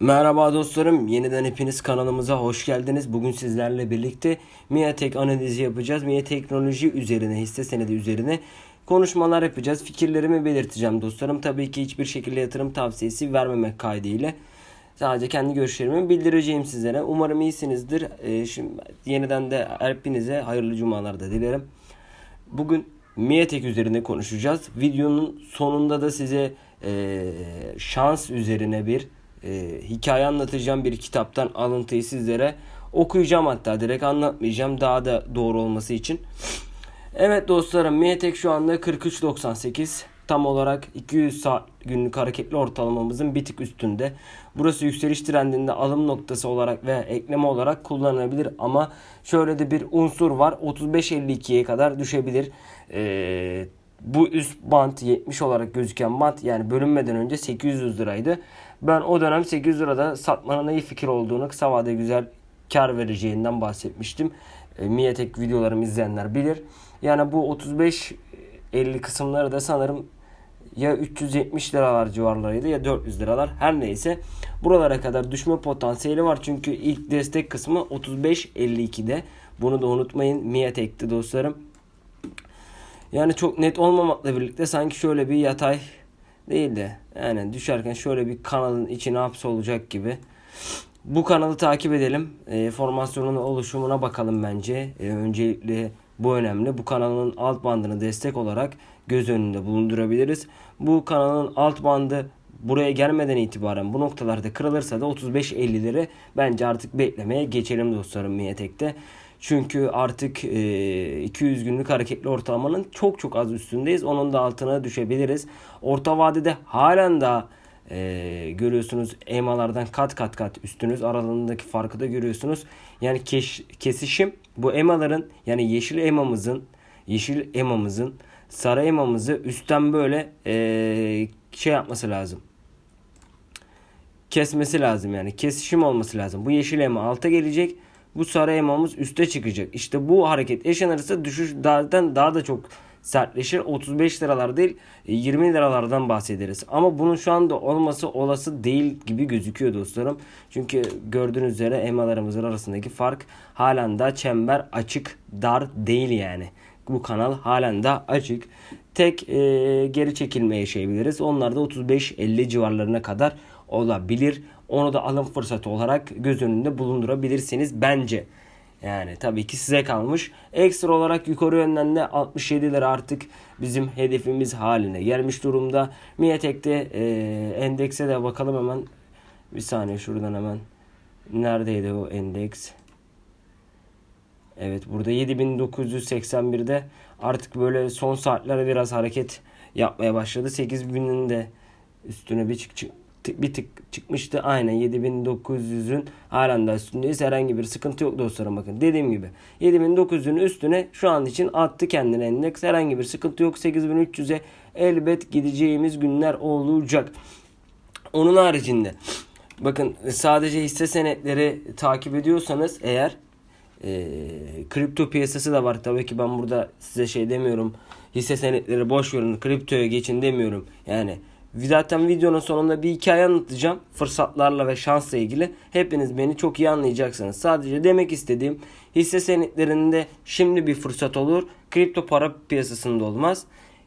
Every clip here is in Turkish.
Merhaba dostlarım, yeniden hepiniz kanalımıza hoş geldiniz. Bugün sizlerle birlikte MIATEK analizi yapacağız. MIA teknoloji üzerine, hisse senedi üzerine konuşmalar yapacağız. Fikirlerimi belirteceğim dostlarım. Tabii ki hiçbir şekilde yatırım tavsiyesi vermemek kaydıyla. Sadece kendi görüşlerimi bildireceğim sizlere. Umarım iyisinizdir. Ee, şimdi yeniden de hepinize hayırlı cumalar da dilerim. Bugün Miatek üzerine konuşacağız. Videonun sonunda da size e, şans üzerine bir e, hikaye anlatacağım. Bir kitaptan alıntıyı sizlere okuyacağım hatta direkt anlatmayacağım daha da doğru olması için. Evet dostlarım Miatek şu anda 43.98 tam olarak 200 saat günlük hareketli ortalamamızın bir tık üstünde. Burası yükseliş trendinde alım noktası olarak ve ekleme olarak kullanılabilir ama şöyle de bir unsur var 35.52'ye kadar düşebilir. Ee, bu üst bant 70 olarak gözüken bant yani bölünmeden önce 800 liraydı. Ben o dönem 800 lirada satmanın iyi fikir olduğunu kısa vadede güzel kar vereceğinden bahsetmiştim. E, Miatek videolarımı izleyenler bilir. Yani bu 35 50 kısımları da sanırım ya 370 liralar civarlarıydı ya 400 liralar her neyse buralara kadar düşme potansiyeli var çünkü ilk destek kısmı 35.52'de bunu da unutmayın Miatek'ti dostlarım yani çok net olmamakla birlikte sanki şöyle bir yatay değil de yani düşerken şöyle bir kanalın içine hapsolacak gibi bu kanalı takip edelim. E, formasyonun oluşumuna bakalım bence. E, öncelikle bu önemli. Bu kanalın alt bandını destek olarak göz önünde bulundurabiliriz. Bu kanalın alt bandı buraya gelmeden itibaren bu noktalarda kırılırsa da 35-50'leri bence artık beklemeye geçelim dostlarım Miyetek'te. Çünkü artık e, 200 günlük hareketli ortalamanın çok çok az üstündeyiz. Onun da altına düşebiliriz. Orta vadede halen daha e, görüyorsunuz EMA'lardan kat kat kat üstünüz. Aralarındaki farkı da görüyorsunuz. Yani keş, kesişim bu EMA'ların yani yeşil EMA'mızın yeşil EMA'mızın sarı EMA'mızı üstten böyle e, şey yapması lazım. Kesmesi lazım yani. Kesişim olması lazım. Bu yeşil EMA alta gelecek. Bu sarı EMA'mız üste çıkacak. İşte bu hareket yaşanırsa düşüş daha, daha da çok sertleşir. 35 liralar değil 20 liralardan bahsederiz. Ama bunun şu anda olması olası değil gibi gözüküyor dostlarım. Çünkü gördüğünüz üzere EMA'larımızın arasındaki fark halen daha çember açık dar değil yani. Bu kanal halen daha açık. Tek e, geri çekilme yaşayabiliriz. Onlar da 35-50 civarlarına kadar olabilir. Onu da alım fırsatı olarak göz önünde bulundurabilirsiniz bence. Yani tabii ki size kalmış. Ekstra olarak yukarı yönden de 67 lira artık bizim hedefimiz haline gelmiş durumda. Miatek'te e, endekse de bakalım hemen. Bir saniye şuradan hemen. Neredeydi o endeks? Evet burada 7981'de artık böyle son saatlere biraz hareket yapmaya başladı. 8000'in de üstüne bir çık, çık bir tık çıkmıştı. Aynen 7900'ün halen de üstündeyiz. Herhangi bir sıkıntı yok dostlarım bakın. Dediğim gibi 7900'ün üstüne şu an için attı kendine endeks. Herhangi bir sıkıntı yok. 8300'e elbet gideceğimiz günler olacak. Onun haricinde bakın sadece hisse senetleri takip ediyorsanız eğer e, kripto piyasası da var. Tabii ki ben burada size şey demiyorum. Hisse senetleri boş verin, kriptoya geçin demiyorum. Yani Zaten videonun sonunda bir hikaye anlatacağım. Fırsatlarla ve şansla ilgili. Hepiniz beni çok iyi anlayacaksınız. Sadece demek istediğim hisse senetlerinde şimdi bir fırsat olur. Kripto para piyasasında olmaz.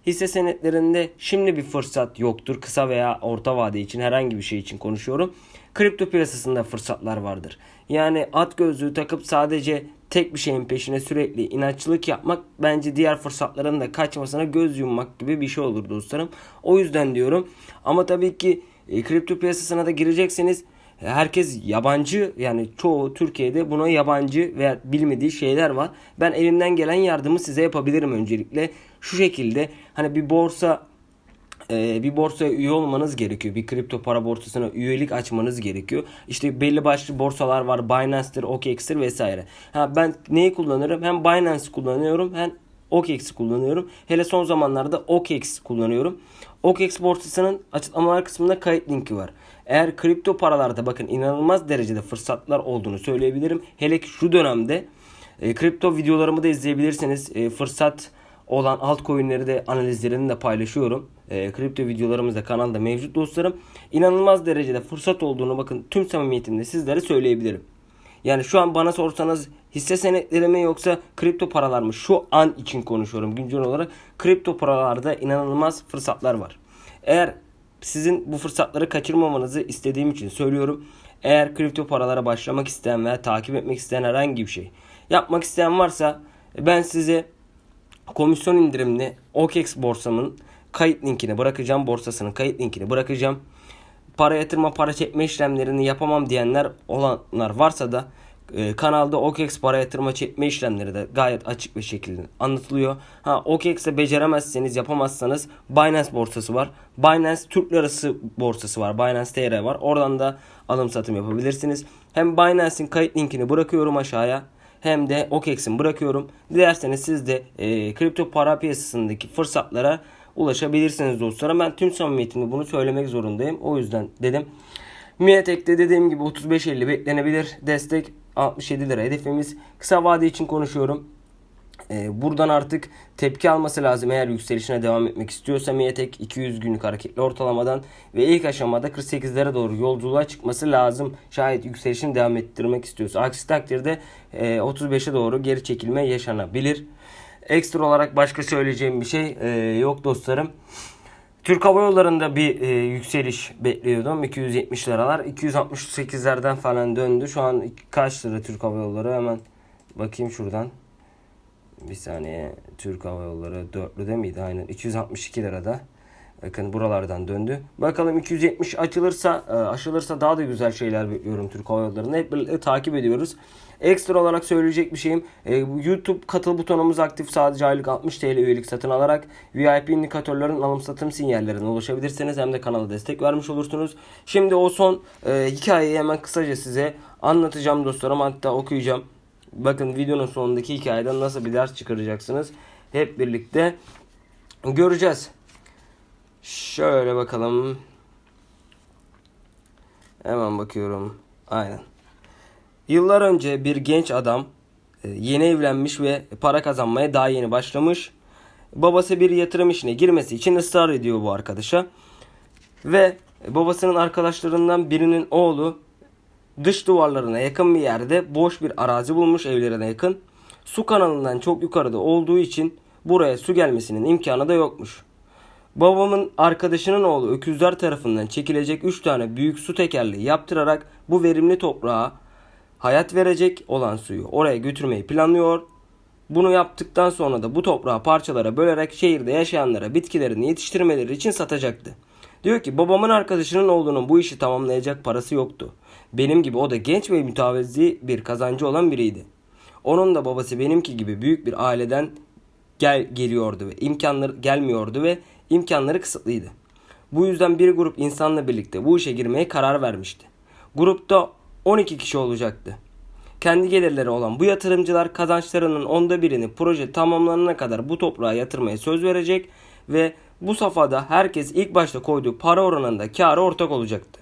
Hisse senetlerinde şimdi bir fırsat yoktur. Kısa veya orta vade için herhangi bir şey için konuşuyorum. Kripto piyasasında fırsatlar vardır. Yani at gözlüğü takıp sadece tek bir şeyin peşine sürekli inatçılık yapmak bence diğer fırsatların da kaçmasına göz yummak gibi bir şey olur dostlarım. O yüzden diyorum. Ama tabii ki e, kripto piyasasına da girecekseniz e, herkes yabancı yani çoğu Türkiye'de buna yabancı veya bilmediği şeyler var. Ben elimden gelen yardımı size yapabilirim öncelikle. Şu şekilde hani bir borsa e, bir borsaya üye olmanız gerekiyor. Bir kripto para borsasına üyelik açmanız gerekiyor. İşte belli başlı borsalar var. Binance'tir, OKEx'tir vesaire. Ha ben neyi kullanırım? Hem Binance kullanıyorum hem OKEX kullanıyorum. Hele son zamanlarda OKEX kullanıyorum. OKEX borsasının açıklamalar kısmında kayıt linki var. Eğer kripto paralarda bakın inanılmaz derecede fırsatlar olduğunu söyleyebilirim. Hele ki şu dönemde e, kripto videolarımı da izleyebilirsiniz. E, fırsat olan altcoin'leri de analizlerini de paylaşıyorum. E, kripto videolarımız da kanalda mevcut dostlarım. İnanılmaz derecede fırsat olduğunu bakın tüm samimiyetimle sizlere söyleyebilirim. Yani şu an bana sorsanız hisse senetleri mi yoksa kripto paralar mı? Şu an için konuşuyorum güncel olarak. Kripto paralarda inanılmaz fırsatlar var. Eğer sizin bu fırsatları kaçırmamanızı istediğim için söylüyorum. Eğer kripto paralara başlamak isteyen veya takip etmek isteyen herhangi bir şey yapmak isteyen varsa ben size komisyon indirimli OKEX borsamın kayıt linkini bırakacağım. Borsasının kayıt linkini bırakacağım. Para yatırma, para çekme işlemlerini yapamam diyenler olanlar varsa da e, kanalda OKEX para yatırma çekme işlemleri de gayet açık bir şekilde anlatılıyor. Ha OKEX'e beceremezseniz, yapamazsanız Binance borsası var. Binance Türk Lirası borsası var. Binance TR var. Oradan da alım satım yapabilirsiniz. Hem Binance'in kayıt linkini bırakıyorum aşağıya hem de OKEX'in bırakıyorum. Dilerseniz siz de e, kripto para piyasasındaki fırsatlara ulaşabilirsiniz dostlarım. Ben tüm samimiyetimle bunu söylemek zorundayım. O yüzden dedim. Miatek'te dediğim gibi 35.50 beklenebilir. Destek 67 lira hedefimiz. Kısa vade için konuşuyorum. Ee, buradan artık tepki alması lazım eğer yükselişine devam etmek istiyorsa Miatek 200 günlük hareketli ortalamadan ve ilk aşamada 48'lere doğru yolculuğa çıkması lazım. Şayet yükselişini devam ettirmek istiyorsa. Aksi takdirde e, 35'e doğru geri çekilme yaşanabilir. Ekstra olarak başka söyleyeceğim bir şey e, yok dostlarım. Türk Hava Yolları'nda bir e, yükseliş bekliyordum. 270 liralar. 268'lerden falan döndü. Şu an kaç lira Türk Hava Yolları? Hemen bakayım şuradan. Bir saniye. Türk Hava Yolları dörtlüde miydi? Aynen. 262 lirada. Bakın buralardan döndü. Bakalım 270 açılırsa e, aşılırsa daha da güzel şeyler bekliyorum Türk Hava Yolları'nda. Hep birlikte takip ediyoruz. Ekstra olarak söyleyecek bir şeyim. E, YouTube katıl butonumuz aktif. Sadece aylık 60 TL üyelik satın alarak VIP indikatörlerin alım satım sinyallerine ulaşabilirsiniz. Hem de kanala destek vermiş olursunuz. Şimdi o son e, hikayeyi hemen kısaca size anlatacağım dostlarım. Hatta okuyacağım. Bakın videonun sonundaki hikayeden nasıl bir ders çıkaracaksınız. Hep birlikte göreceğiz. Şöyle bakalım. Hemen bakıyorum. Aynen. Yıllar önce bir genç adam e, yeni evlenmiş ve para kazanmaya daha yeni başlamış. Babası bir yatırım işine girmesi için ısrar ediyor bu arkadaşa. Ve babasının arkadaşlarından birinin oğlu dış duvarlarına yakın bir yerde boş bir arazi bulmuş evlerine yakın. Su kanalından çok yukarıda olduğu için buraya su gelmesinin imkanı da yokmuş. Babamın arkadaşının oğlu öküzler tarafından çekilecek 3 tane büyük su tekerleği yaptırarak bu verimli toprağa hayat verecek olan suyu oraya götürmeyi planlıyor. Bunu yaptıktan sonra da bu toprağı parçalara bölerek şehirde yaşayanlara bitkilerini yetiştirmeleri için satacaktı. Diyor ki babamın arkadaşının oğlunun bu işi tamamlayacak parası yoktu. Benim gibi o da genç ve mütevazi bir kazancı olan biriydi. Onun da babası benimki gibi büyük bir aileden gel geliyordu ve imkanları gelmiyordu ve imkanları kısıtlıydı. Bu yüzden bir grup insanla birlikte bu işe girmeye karar vermişti. Grupta 12 kişi olacaktı. Kendi gelirleri olan bu yatırımcılar kazançlarının onda birini proje tamamlanana kadar bu toprağa yatırmaya söz verecek ve bu safhada herkes ilk başta koyduğu para oranında kâra ortak olacaktı.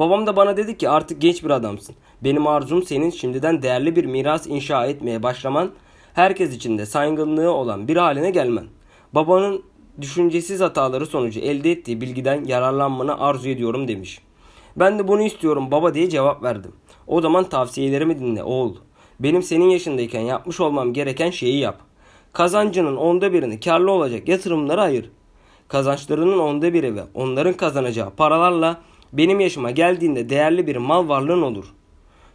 Babam da bana dedi ki artık genç bir adamsın. Benim arzum senin şimdiden değerli bir miras inşa etmeye başlaman, herkes için de saygınlığı olan bir haline gelmen. Babanın düşüncesiz hataları sonucu elde ettiği bilgiden yararlanmanı arzu ediyorum demiş. Ben de bunu istiyorum baba diye cevap verdim. O zaman tavsiyelerimi dinle oğul. Benim senin yaşındayken yapmış olmam gereken şeyi yap. Kazancının onda birini karlı olacak yatırımlara ayır. Kazançlarının onda biri ve onların kazanacağı paralarla benim yaşıma geldiğinde değerli bir mal varlığın olur.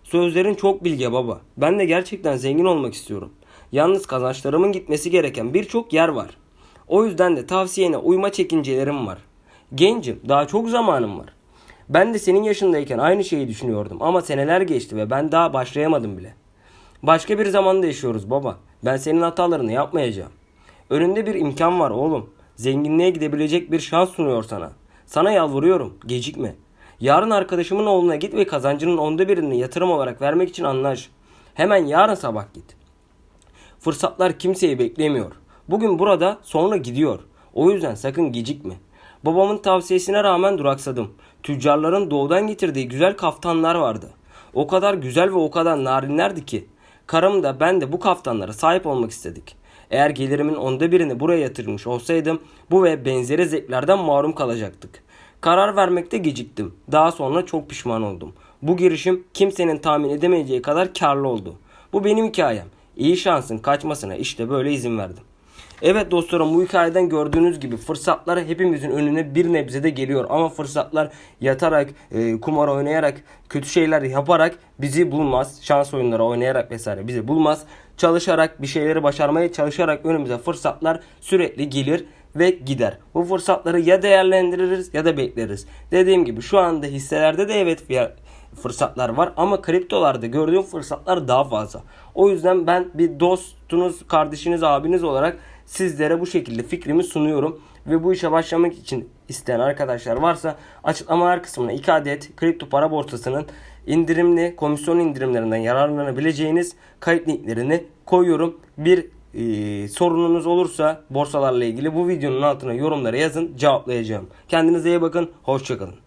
Sözlerin çok bilge baba. Ben de gerçekten zengin olmak istiyorum. Yalnız kazançlarımın gitmesi gereken birçok yer var. O yüzden de tavsiyene uyma çekincelerim var. Gencim, daha çok zamanım var. Ben de senin yaşındayken aynı şeyi düşünüyordum ama seneler geçti ve ben daha başlayamadım bile. Başka bir zamanda yaşıyoruz baba. Ben senin hatalarını yapmayacağım. Önünde bir imkan var oğlum. Zenginliğe gidebilecek bir şans sunuyor sana. Sana yalvarıyorum, gecikme. Yarın arkadaşımın oğluna git ve kazancının onda birini yatırım olarak vermek için anlaş. Hemen yarın sabah git. Fırsatlar kimseyi beklemiyor. Bugün burada sonra gidiyor. O yüzden sakın gecikme. Babamın tavsiyesine rağmen duraksadım. Tüccarların doğudan getirdiği güzel kaftanlar vardı. O kadar güzel ve o kadar narinlerdi ki. Karım da ben de bu kaftanlara sahip olmak istedik. Eğer gelirimin onda birini buraya yatırmış olsaydım bu ve benzeri zevklerden mahrum kalacaktık. Karar vermekte geciktim. Daha sonra çok pişman oldum. Bu girişim kimsenin tahmin edemeyeceği kadar karlı oldu. Bu benim hikayem. İyi şansın kaçmasına işte böyle izin verdim. Evet dostlarım bu hikayeden gördüğünüz gibi fırsatlar hepimizin önüne bir nebzede geliyor. Ama fırsatlar yatarak, e, kumar oynayarak, kötü şeyler yaparak bizi bulmaz. Şans oyunları oynayarak vesaire bizi bulmaz. Çalışarak, bir şeyleri başarmaya çalışarak önümüze fırsatlar sürekli gelir ve gider. Bu fırsatları ya değerlendiririz ya da bekleriz. Dediğim gibi şu anda hisselerde de evet fiyat fırsatlar var ama kriptolarda gördüğüm fırsatlar daha fazla. O yüzden ben bir dostunuz, kardeşiniz, abiniz olarak sizlere bu şekilde fikrimi sunuyorum. Ve bu işe başlamak için isteyen arkadaşlar varsa açıklamalar kısmına 2 adet kripto para borsasının indirimli komisyon indirimlerinden yararlanabileceğiniz kayıt linklerini koyuyorum. Bir e, sorununuz olursa borsalarla ilgili bu videonun altına yorumlara yazın cevaplayacağım. Kendinize iyi bakın. Hoşçakalın.